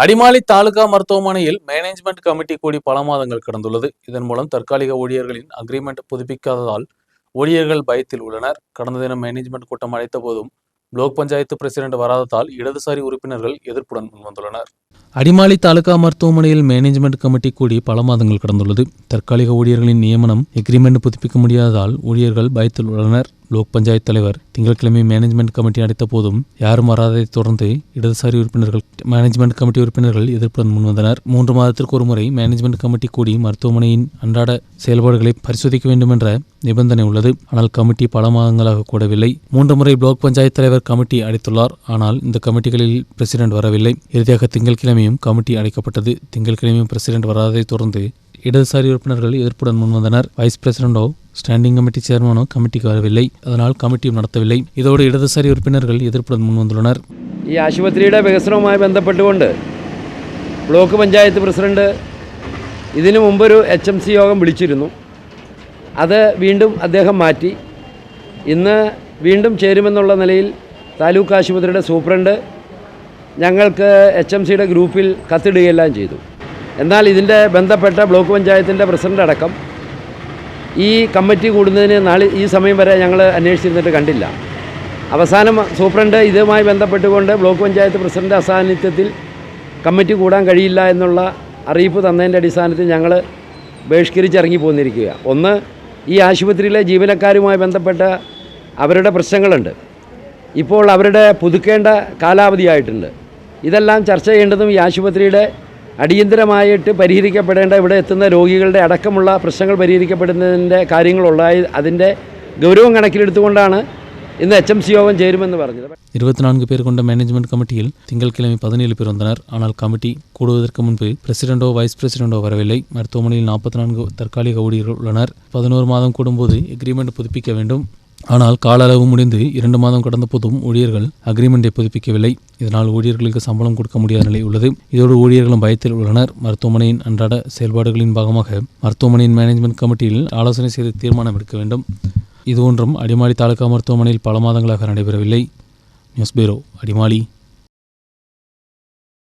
அடிமாலி தாலுகா மருத்துவமனையில் management committee கூடி பல மாதங்கள் கடந்துள்ளது. இதன் மூலம் தற்காலிக ஊழியர்களின் அக்ரிமெண்ட் புதுப்பிக்காததால் ஊழியர்கள் பயத்தில் உள்ளனர். கடந்த தினம் மேனேஜ்மெண்ட் கூட்டம் அழைத்த போதும் பிளாக் பஞ்சாயத்து பிரசிடென்ட் வராததால் இடதுசாரி உறுப்பினர்கள் எதிர்ப்புடன் முன்வந்துள்ளனர் அடிமாலி தாலுகா மருத்துவமனையில் மேனேஜ்மெண்ட் கமிட்டி கூடி பல மாதங்கள் கடந்துள்ளது. தற்காலிக ஊழியர்களின் நியமனம் எக்ரிமெண்ட் புதுப்பிக்க முடியாததால் ஊழியர்கள் பயத்தில் உள்ளனர். லோக் பஞ்சாயத்து தலைவர் திங்கட்கிழமை மேனேஜ்மெண்ட் கமிட்டி அடைத்த போதும் யாரும் வராததைத் தொடர்ந்து இடதுசாரி உறுப்பினர்கள் மேனேஜ்மெண்ட் கமிட்டி உறுப்பினர்கள் எதிர்ப்புடன் முன்வந்தனர் மூன்று மாதத்திற்கு ஒரு முறை மேனேஜ்மெண்ட் கமிட்டி கூடி மருத்துவமனையின் அன்றாட செயல்பாடுகளை பரிசோதிக்க வேண்டும் என்ற நிபந்தனை உள்ளது. ஆனால் கமிட்டி பல மாதங்களாக கூடவில்லை. மூன்று முறை பிளாக் பஞ்சாயத்து தலைவர் கமிட்டி அடைத்துள்ளார். ஆனால் இந்த கமிட்டிகளில் பிரசிடென்ட் வரவில்லை. இறுதியாக திங்கட்கிழமையும் கமிட்டி அடைக்கப்பட்டது. திங்கட்கிழமையும் பிரசிடென்ட் வராததை தொடர்ந்து இடதுசாரி உறுப்பினர்கள் எதிர்ப்புடன் முன்வந்தனர் வைஸ் பிரசிடண்டோ ஸ்டாண்டிங் கமிட்டி சேர்மனோ கமிட்டிக்கு வரவில்லை அதனால் கமிட்டியும் நடத்தவில்லை இதோடு இடதுசாரி உறுப்பினர்கள் எதிர்ப்புடன் முன்வந்துள்ளனர் ഈ ആശുപത്രിയുടെ വികസനവുമായി ബന്ധപ്പെട്ടുകൊണ്ട് ബ്ലോക്ക് പഞ്ചായത്ത് പ്രസിഡന്റ് ഇതിനു മുമ്പൊരു എച്ച് എം സി യോഗം വിളിച്ചിരുന്നു. അത് വീണ്ടും അദ്ദേഹം മാറ്റി. ഇന്ന് വീണ്ടും ചേരുമെന്നുള്ള നിലയിൽ താലൂക്ക് ആശുപത്രിയുടെ സൂപ്രണ്ട് ഞങ്ങൾക്ക് എച്ച് എം സിയുടെ ഗ്രൂപ്പിൽ കത്തിടുകയെല്ലാം ചെയ്തു. എന്നാൽ ഇതിന്റെ ബന്ധപ്പെട്ട ബ്ലോക്ക് പഞ്ചായത്തിന്റെ പ്രസിഡന്റ് അടക്കം ഈ കമ്മിറ്റി കൂടുന്നതിന് നാളെ ഈ സമയം വരെ ഞങ്ങൾ അന്വേഷിച്ചിരുന്നിട്ട് കണ്ടില്ല. അവസാനം സൂപ്രണ്ട് ഇതുമായി ബന്ധപ്പെട്ടുകൊണ്ട് ബ്ലോക്ക് പഞ്ചായത്ത് പ്രസിഡന്റ് അസാന്നിധ്യത്തിൽ കമ്മിറ്റി കൂടാൻ കഴിയില്ല എന്നുള്ള അറിയിപ്പ് തന്നതിന്റെ അടിസ്ഥാനത്തിൽ ഞങ്ങൾ ബഹിഷ്കരിച്ചിറങ്ങി പോന്നിരിക്കുക ഒന്ന് ഈ ആശുപത്രിയിലെ ജീവനക്കാരുമായി ബന്ധപ്പെട്ട അവരുടെ പ്രശ്നങ്ങളുണ്ട്. ഇപ്പോൾ അവരുടെ പുതുക്കേണ്ട കാലാവധിയായിട്ടുണ്ട്. ഇതെല്ലാം ചർച്ച ചെയ്യേണ്ടതും ഈ ആശുപത്രിയുടെ അടിയന്തരമായിട്ട് പരിഹരിക്കപ്പെടേണ്ട ഇവിടെ എത്തുന്ന രോഗികളുടെ അടക്കമുള്ള പ്രശ്നങ്ങൾ പരിഹരിക്കപ്പെടുന്നതിൻ്റെ കാര്യങ്ങളുള്ളായി അതിൻ്റെ ഗൗരവം കണക്കിലെടുത്തുകൊണ്ടാണ് ഇന്ന് എച്ച് എം സി യോഗം ചേരുമെന്ന് പറഞ്ഞത് இருபத்தி நான்கு பேர் கொண்ட மேனேஜ்மெண்ட் கமிட்டியில் திங்கட்கிழமை பதினேழு பேர் வந்தனர் ஆனால் கமிட்டி கூடுவதற்கு முன்பு பிரசிடென்டோ வைஸ் பிரசிடென்டோ வரவில்லை மருத்துவமனையில் நாற்பத்தி நான்கு தற்காலிக ஊழியர்கள் உள்ளனர் பதினோரு மாதம் கூடும்போது எக்ரிமெண்ட் புதுப்பிக்க வேண்டும் ஆனால் கால அளவு முடிந்து இரண்டு மாதம் கடந்த போதும் ஊழியர்கள் அக்ரிமெண்டை புதுப்பிக்கவில்லை. இதனால் ஊழியர்களுக்கு சம்பளம் கொடுக்க முடியாத நிலை உள்ளது. இதோடு ஊழியர்களும் பயத்தில் உள்ளனர். மருத்துவமனையின் அன்றாட செயல்பாடுகளின் பாகமாக மருத்துவமனையின் மேனேஜ்மெண்ட் கமிட்டியில் ஆலோசனை செய்து தீர்மானம் எடுக்க வேண்டும். இது ஒன்றும் அடிமாலி தாலுகா மருத்துவமனையில் பல மாதங்களாக நடைபெறவில்லை. News bureau Adimali.